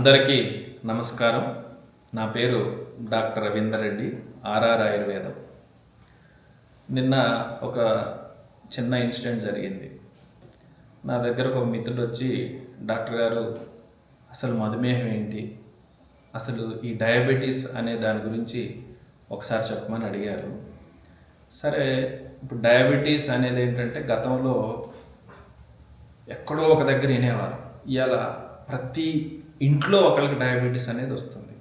అందరికీ నమస్కారం. నా పేరు డాక్టర్ రవీందర్ రెడ్డి ఆర్ఆర్ ఆయుర్వేదం. నిన్న ఒక చిన్న ఇన్సిడెంట్ జరిగింది. నా దగ్గర ఒక మిత్రుడు వచ్చి డాక్టర్ గారు అసలు మధుమేహం ఏంటి? అసలు ఈ డయాబెటీస్ అనే దాని గురించి ఒకసారి చెప్పమని అడిగారు. సరే ఇప్పుడు డయాబెటీస్ అనేది ఏంటంటే గతంలో ఎక్కడో ఒక దగ్గర వినేవారు. ఇవాళ ప్రతి ఇంట్లో ఒకరికి డయాబెటీస్ అనేది వస్తుంది.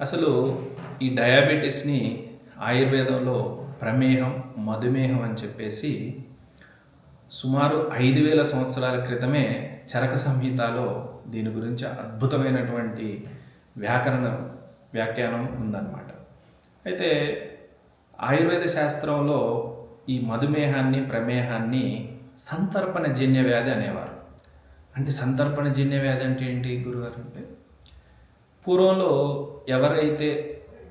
అసలు ఈ డయాబెటీస్ని ఆయుర్వేదంలో ప్రమేహం మధుమేహం అని చెప్పేసి సుమారు ఐదు వేల సంవత్సరాల క్రితమే చరక సంహితలో దీని గురించి అద్భుతమైనటువంటి వ్యాకరణ వ్యాఖ్యానం ఉందన్నమాట. అయితే ఆయుర్వేద శాస్త్రంలో ఈ మధుమేహాన్ని ప్రమేహాన్ని సంతర్పణ జన్య వ్యాధి అనేవారు. అంటే సంతర్పణ జన్య వ్యాధి అంటే ఏంటి గురుగారు అంటే? పూర్వంలో ఎవరైతే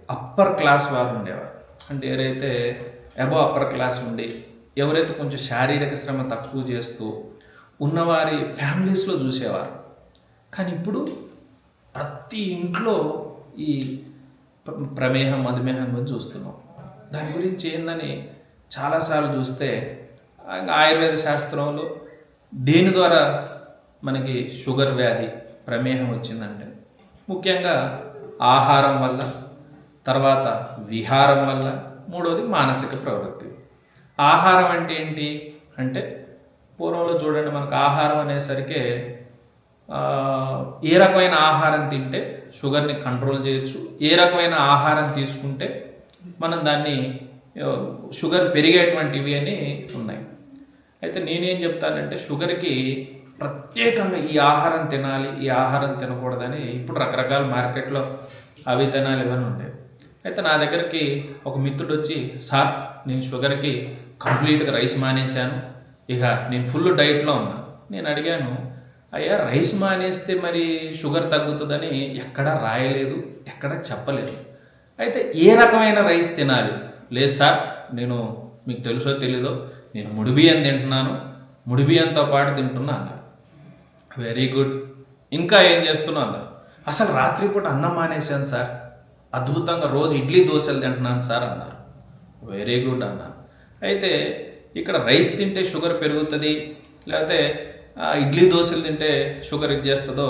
అప్పర్ క్లాస్ వారు ఉండేవారు అంటే ఎవరైతే అబో అప్పర్ క్లాస్ ఉండి ఎవరైతే కొంచెం శారీరక శ్రమ తక్కువ చేస్తూ ఉన్నవారి ఫ్యామిలీస్లో చూసేవారు. కానీ ఇప్పుడు ప్రతి ఇంట్లో ఈ ప్రమేహం మధుమేహం గురించి చూస్తున్నాం. దాని గురించి ఏందని చాలాసార్లు చూస్తే ఆయుర్వేద శాస్త్రంలో దేని ద్వారా మనకి షుగర్ వ్యాధి ప్రమేహం వచ్చిందంటే ముఖ్యంగా ఆహారం వల్ల తర్వాత విహారం వల్ల మూడోది మానసిక ప్రవృత్తి. ఆహారం అంటే ఏంటి? అంటే పూర్వంలో చూడండి మనకు ఆహారం అనేసరికి ఏ రకమైన ఆహారం తింటే షుగర్ని కంట్రోల్ చేయొచ్చు ఏ రకమైన ఆహారం తీసుకుంటే మనం దాన్ని షుగర్ పెరిగేటువంటివి అని ఉన్నాయి. అయితే నేనేం చెప్తానంటే షుగర్కి ప్రత్యేకంగా ఈ ఆహారం తినాలి ఈ ఆహారం తినకూడదని ఇప్పుడు రకరకాల మార్కెట్లో అవి తినాలి ఇవన్నీ ఉండేవి అయితే నా దగ్గరికి ఒక మిత్రుడు వచ్చి సార్ నేను షుగర్కి కంప్లీట్గా రైస్ మానేశాను. ఇక నేను ఫుల్ డైట్లో ఉన్నా. నేను అడిగాను అయ్యా రైస్ మానేస్తే మరి షుగర్ తగ్గుతుందని ఎక్కడా రాయలేదు ఎక్కడా చెప్పలేదు. అయితే ఏ రకమైన రైస్ తినాలి? లేదు సార్ నేను మీకు తెలుసో తెలీదో నేను ముడిబియ్యం తింటున్నాను ముడిబియ్యంతో పాటు తింటున్నా అన్నారు. Very good. ఇంకా ఏం చేస్తున్నాను అసలు రాత్రిపూట అన్నం మానేశాను సార్. అద్భుతంగా రోజు ఇడ్లీ దోశలు తింటున్నాను సార్ అన్నారు. వెరీ గుడ్ అన్న. అయితే ఇక్కడ రైస్ తింటే షుగర్ పెరుగుతుంది లేకపోతే ఇడ్లీ దోశలు తింటే షుగర్ ఇది చేస్తుందో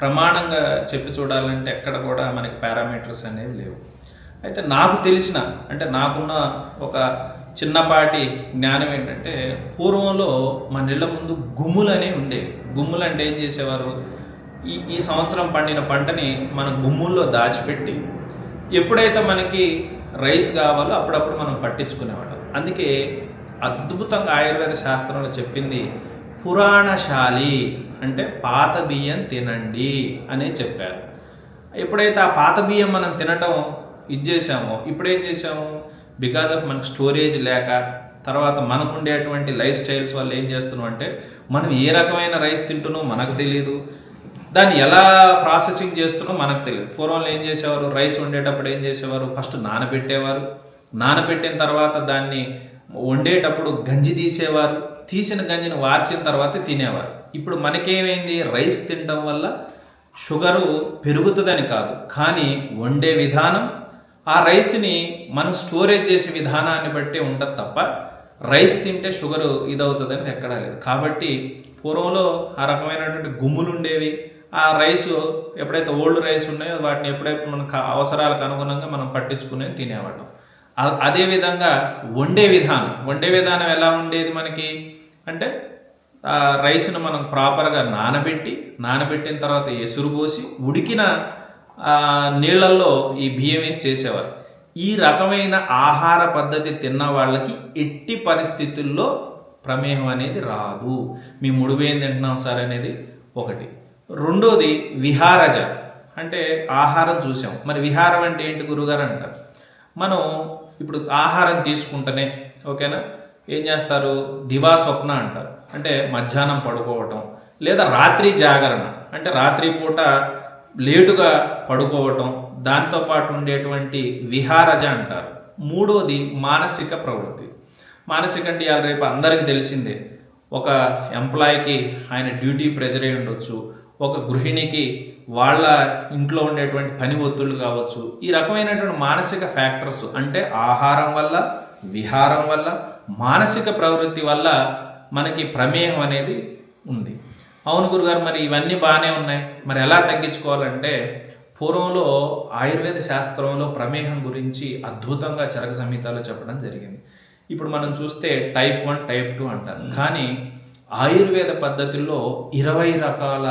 ప్రమాణంగా చెప్పి చూడాలంటే ఎక్కడ కూడా మనకి పారామీటర్స్ అనేవి లేవు. అయితే నాకు తెలిసిన అంటే నాకున్న ఒక చిన్నపాటి జ్ఞానం ఏంటంటే పూర్వంలో మన ఇళ్ళ ముందు గుమ్ములు అనేవి ఉండేవి. గుమ్ములు అంటే ఏం చేసేవారు? ఈ ఈ సంవత్సరం పండిన పంటని మన గుమ్ముల్లో దాచిపెట్టి ఎప్పుడైతే మనకి రైస్ కావాలో అప్పుడప్పుడు మనం పట్టించుకునేవాళ్ళం. అందుకే అద్భుతంగా ఆయుర్వేద శాస్త్రంలో చెప్పింది పురాణశాలి అంటే పాత బియ్యం తినండి అనే చెప్పారు. ఎప్పుడైతే ఆ పాత బియ్యం మనం తినటం ఇది చేసామో ఇప్పుడు ఏం చేసాము బికాజ్ ఆఫ్ మనకు స్టోరేజ్ లేక తర్వాత మనకు ఉండేటువంటి లైఫ్ స్టైల్స్ వల్ల ఏం చేస్తున్నాం అంటే మనం ఏ రకమైన రైస్ తింటున్నామో మనకు తెలియదు దాన్ని ఎలా ప్రాసెసింగ్ చేస్తున్నో మనకు తెలియదు పూర్వంలో ఏం చేసేవారు? రైస్ వండేటప్పుడు ఏం చేసేవారు? ఫస్ట్ నానబెట్టేవారు. నానబెట్టిన తర్వాత దాన్ని వండేటప్పుడు గంజి తీసేవారు. తీసిన గంజిని వార్చిన తర్వాత తినేవారు. ఇప్పుడు మనకేమైంది? రైస్ తినడం వల్ల షుగరు పెరుగుతుందని కాదు. కానీ వండే విధానం ఆ రైస్ని మనం స్టోరేజ్ చేసే విధానాన్ని బట్టి ఉంటుంది తప్ప రైస్ తింటే షుగర్ ఇదవుతుందని ఎక్కడా లేదు. కాబట్టి పూర్వంలో ఆ రకమైనటువంటి గుమ్ములు ఉండేవి ఆ రైస్ ఎప్పుడైతే ఓల్డ్ రైస్ ఉన్నాయో వాటిని ఎప్పుడైతే మనకు అవసరాలకు అనుగుణంగా మనం పట్టించుకునేది తినేవాళ్ళం. అదేవిధంగా వండే విధానం. వండే విధానం ఎలా ఉండేది మనకి? అంటే ఆ రైస్ను మనం ప్రాపర్గా నానబెట్టి నానబెట్టిన తర్వాత ఎసురు పోసి ఉడికిన నీళ్ళల్లో ఈ బియ్యం వేసి చేసేవారు. ఈ రకమైన ఆహార పద్ధతి తిన్న వాళ్ళకి ఎట్టి పరిస్థితుల్లో ప్రమేహం అనేది రాదు. మీ ముడివేం తింటున్నాం సార్ అనేది ఒకటి. రెండోది విహారజ. అంటే ఆహారం చూసాం. మరి విహారం అంటే ఏంటి గురుగారు అంటారు? మనం ఇప్పుడు ఆహారం తీసుకుంటేనే ఓకేనా? ఏం చేస్తారు? దివా స్వప్న అంటారు. అంటే మధ్యాహ్నం పడుకోవటం లేదా రాత్రి జాగరణ. అంటే రాత్రి పూట లేటుగా పడుకోవటం దాంతోపాటు ఉండేటువంటి విహారజ అంటారు. మూడోది మానసిక ప్రవృత్తి. మానసిక అంటే ఇవాళ రేపు అందరికీ తెలిసిందే. ఒక ఎంప్లాయీకి ఆయన డ్యూటీ ప్రెజర్ అయి ఉండొచ్చు ఒక గృహిణికి వాళ్ళ ఇంట్లో ఉండేటువంటి పని ఒత్తులు కావచ్చు ఈ రకమైనటువంటి మానసిక ఫ్యాక్టర్స్ అంటే ఆహారం వల్ల విహారం వల్ల మానసిక ప్రవృత్తి వల్ల మనకి ప్రమేయం అనేది ఉంది. అవును గురుగారు మరి ఇవన్నీ బాగానే ఉన్నాయి. మరి ఎలా తగ్గించుకోవాలంటే పూర్వంలో ఆయుర్వేద శాస్త్రంలో ప్రమేహం గురించి అద్భుతంగా చరక సంహితలో చెప్పడం జరిగింది. ఇప్పుడు మనం చూస్తే టైప్ వన్ టైప్ టూ అంటారు. కానీ ఆయుర్వేద పద్ధతుల్లో ఇరవై రకాల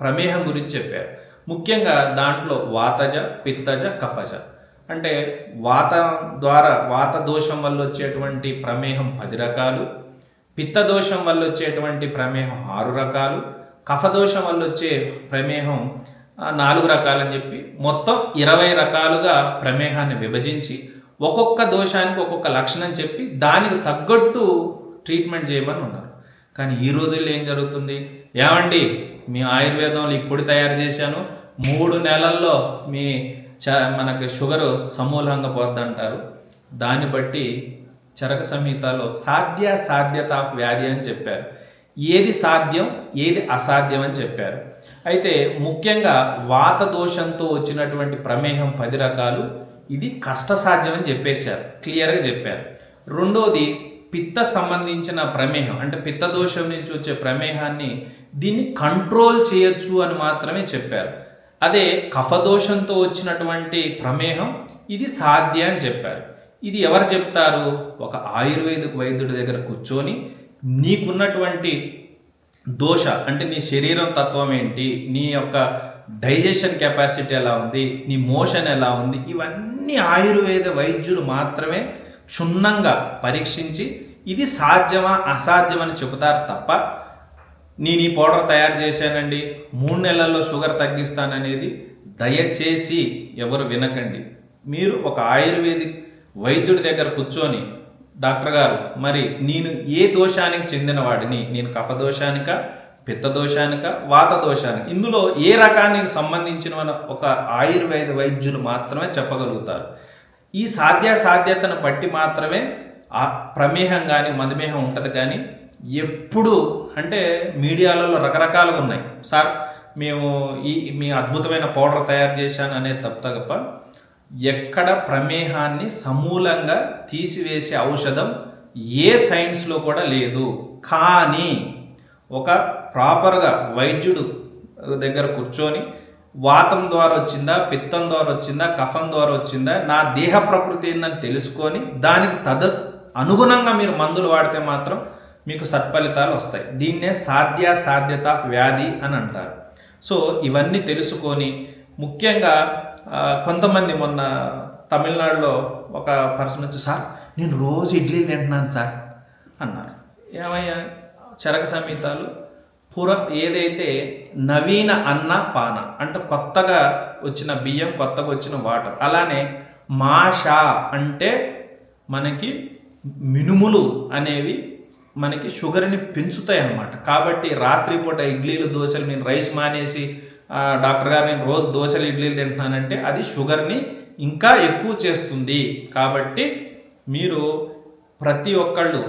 ప్రమేహం గురించి చెప్పారు. ముఖ్యంగా దాంట్లో వాతజ పిత్తజ కఫజ. అంటే వాత ద్వారా వాత దోషం వల్ల వచ్చేటువంటి ప్రమేహం పది రకాలు పిత్త దోషం వల్ల వచ్చేటువంటి ప్రమేహం ఆరు రకాలు కఫదోషం వల్ల వచ్చే ప్రమేహం నాలుగు రకాలని చెప్పి మొత్తం ఇరవై రకాలుగా ప్రమేహాన్ని విభజించి ఒక్కొక్క దోషానికి ఒక్కొక్క లక్షణం చెప్పి దానికి తగ్గట్టు ట్రీట్మెంట్ చేయమని ఉన్నారు. కానీ ఈ రోజుల్లో ఏం జరుగుతుంది? ఏమండి మీ ఆయుర్వేదంలో ఇప్పుడు తయారు చేశాను మూడు నెలల్లో మీ చ మనకి షుగరు సమూలంగా పోద్దంటారు. దాన్ని బట్టి చరక సంహితలో సాధ్య సాధ్యత ఆఫ్ వ్యాధి అని చెప్పారు. ఏది సాధ్యం ఏది అసాధ్యం అని చెప్పారు. అయితే ముఖ్యంగా వాత దోషంతో వచ్చినటువంటి ప్రమేహం పది రకాలు ఇది కష్టసాధ్యం అని చెప్పేశారు క్లియర్గా చెప్పారు. రెండోది పిత్త సంబంధించిన ప్రమేహం అంటే పిత్త దోషం నుంచి వచ్చే ప్రమేహాన్ని దీన్ని కంట్రోల్ చేయొచ్చు అని మాత్రమే చెప్పారు. అదే కఫదోషంతో వచ్చినటువంటి ప్రమేహం ఇది సాధ్య అని చెప్పారు. ఇది ఎవరు చెప్తారు? ఒక ఆయుర్వేదిక వైద్యుడి దగ్గర కూర్చొని నీకున్నటువంటి దోష అంటే నీ శరీరం తత్వం ఏంటి? నీ యొక్క డైజెషన్ కెపాసిటీ ఎలా ఉంది? నీ మోషన్ ఎలా ఉంది? ఇవన్నీ ఆయుర్వేద వైద్యులు మాత్రమే క్షుణ్ణంగా పరీక్షించి ఇది సాధ్యమా అసాధ్యమని చెబుతారు తప్ప నేను ఈ పౌడర్ తయారు చేశానండి మూడు నెలల్లో షుగర్ తగ్గిస్తాననేది దయచేసి ఎవరు వినకండి. మీరు ఒక ఆయుర్వేదిక్ వైద్యుడి దగ్గర కూర్చొని డాక్టర్ గారు మరి నేను ఏ దోషానికి చెందినవాడిని నేను కఫ దోషానిక పిత్త దోషానిక వాత దోషానికి? ఇందులో ఏ రకానికి సంబంధించిన ఒక ఆయుర్వేద వైద్యులు మాత్రమే చెప్పగలుగుతారు. ఈ సాధ్యాసాధ్యతను బట్టి మాత్రమే ఆ ప్రమేహం కానీ మధుమేహం ఉంటుంది కానీ ఎప్పుడు అంటే మీడియాలలో రకరకాలుగా ఉన్నాయి. సార్ మేము ఈ మీ అద్భుతమైన పౌడర్ తయారు చేశాను అనేది తప్ప తప్ప ఎక్కడ ప్రమేహాన్ని సమూలంగా తీసివేసే ఔషధం ఏ సైన్స్లో కూడా లేదు. కానీ ఒక ప్రాపర్గా వైద్యుడు దగ్గర కూర్చొని వాతం ద్వారా వచ్చిందా పిత్తం ద్వారా వచ్చిందా కఫం ద్వారా వచ్చిందా నా దేహ ప్రకృతి ఏందని తెలుసుకొని దానికి తద అనుగుణంగా మీరు మందులు వాడితే మాత్రం మీకు సత్ఫలితాలు వస్తాయి. దీన్నే సాధ్య సాధ్యత వ్యాధి అని అంటారు. సో ఇవన్నీ తెలుసుకొని ముఖ్యంగా కొంతమంది మొన్న తమిళనాడులో ఒక పర్సన్ వచ్చి సార్ నేను రోజు ఇడ్లీ తింటున్నాను సార్. అన్నారు. ఏమయ్యా? చరక సంహితాలు పుర ఏదైతే నవీన అన్న పాన అంటే కొత్తగా వచ్చిన బియ్యం కొత్తగా వచ్చిన వాటర్ అలానే మాష అంటే మనకి మినుములు అనేవి మనకి షుగర్ని పెంచుతాయి అన్నమాట కాబట్టి రాత్రిపూట ఇడ్లీలు దోశలు నేను రైస్ మానేసి డాక్టర్ గారు నేను రోజు దోశలు ఇడ్లీలు తింటున్నానంటే అది షుగర్ని ఇంకా ఎక్కువ చేస్తుంది. కాబట్టి మీరు ప్రతి ఒక్కళ్ళు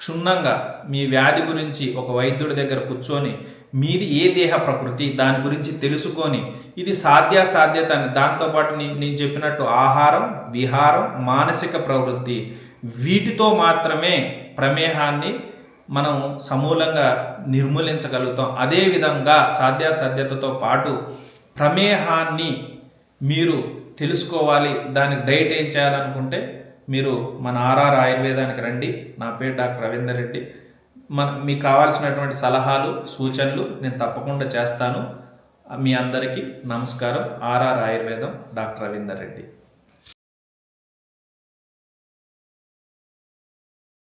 క్షుణ్ణంగా మీ వ్యాధి గురించి ఒక వైద్యుడి దగ్గర కూర్చొని మీది ఏ దేహ ప్రకృతి దాని గురించి తెలుసుకొని ఇది సాధ్యాసాధ్యత అని దాంతోపాటు నేను చెప్పినట్టు ఆహారం విహారం మానసిక ప్రవృత్తి వీటితో మాత్రమే ప్రమేహాన్ని మనం సమూలంగా నిర్మూలించగలుగుతాం. అదేవిధంగా సాధ్యాసాధ్యతతో పాటు ప్రమేహాన్ని మీరు తెలుసుకోవాలి. దానికి డైట్ ఏం చేయాలనుకుంటే మీరు మన ఆర్ఆర్ ఆయుర్వేదానికి రండి. నా పేరు డాక్టర్ రవీందర్ రెడ్డి. మన మీకు కావాల్సినటువంటి సలహాలు సూచనలు నేను తప్పకుండా చేస్తాను. మీ అందరికీ నమస్కారం. ఆర్ఆర్ ఆయుర్వేదం డాక్టర్ రవీందర్ రెడ్డి.